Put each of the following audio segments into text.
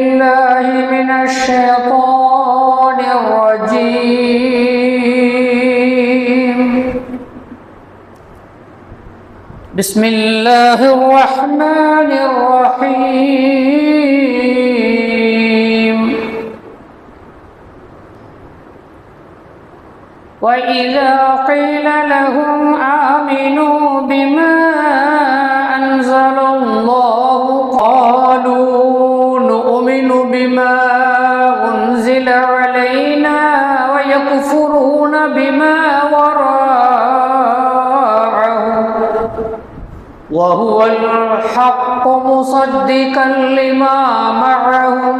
الله من الشيطان الرجيم. بسم الله الرحمن الرحيم. وإذا قيل لهم آمنوا علينا ويكفرون بما وراءه وهو الحق مصدقا لما معهم.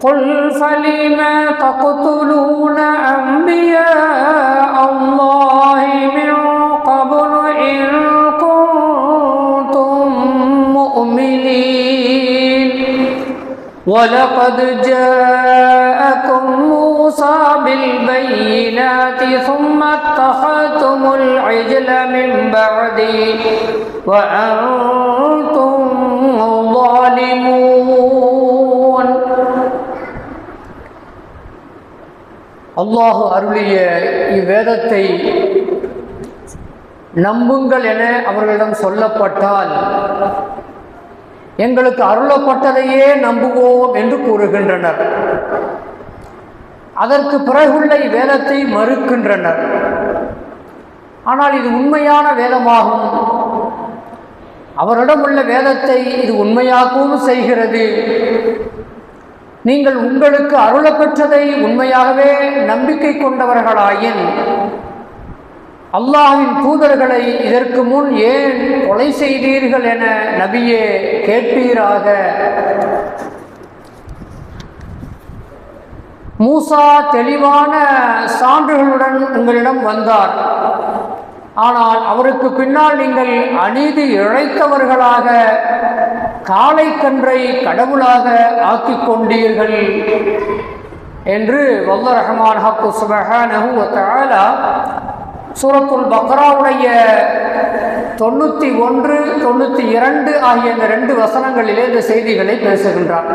قل فلما تقتلون أنبياء الله؟ ولقد جاءكم موسى بالبينات ثم اتخذتم العجل من بعده وأنتم ظالمون அல்லாஹு அருளிய இவ்வேதத்தை நம்புங்கள் என அவர்களிடம் சொல்லப்பட்டால் எங்களுக்கு அருளப்பட்டதையே நம்புவோம் என்று கூறுகின்றனர். அதற்கு பிறகுள்ள வேதத்தை மறுக்கின்றனர். ஆனால் இது உண்மையான வேதமாகும். அவரிடம் உள்ள வேதத்தை இது உண்மையாகவும் செய்கிறது. நீங்கள் உங்களுக்கு அருளப்பெற்றதை உண்மையாகவே நம்பிக்கை கொண்டவர்களாயின் அல்லாஹின் தூதர்களை இதற்கு முன் ஏன் கொலை செய்தீர்கள் என நபியே கேட்பீராக? மூசா தெளிவான சான்றுகளுடன் உங்களிடம் வந்தார். ஆனால் அவருக்கு பின்னால் நீங்கள் அநீதி இழைத்தவர்களாக காலை கன்றை கடவுளாக ஆக்கிக் கொண்டீர்கள் என்று வல்ல ரஹமான் ஹக்கு சுபஹானஹு சூரத்துல் பக்ராவுடைய தொண்ணூற்றி ஒன்று தொண்ணூற்றி இரண்டு ஆகிய இந்த ரெண்டு வசனங்களிலே இந்த செய்திகளை பேசுகின்றார்.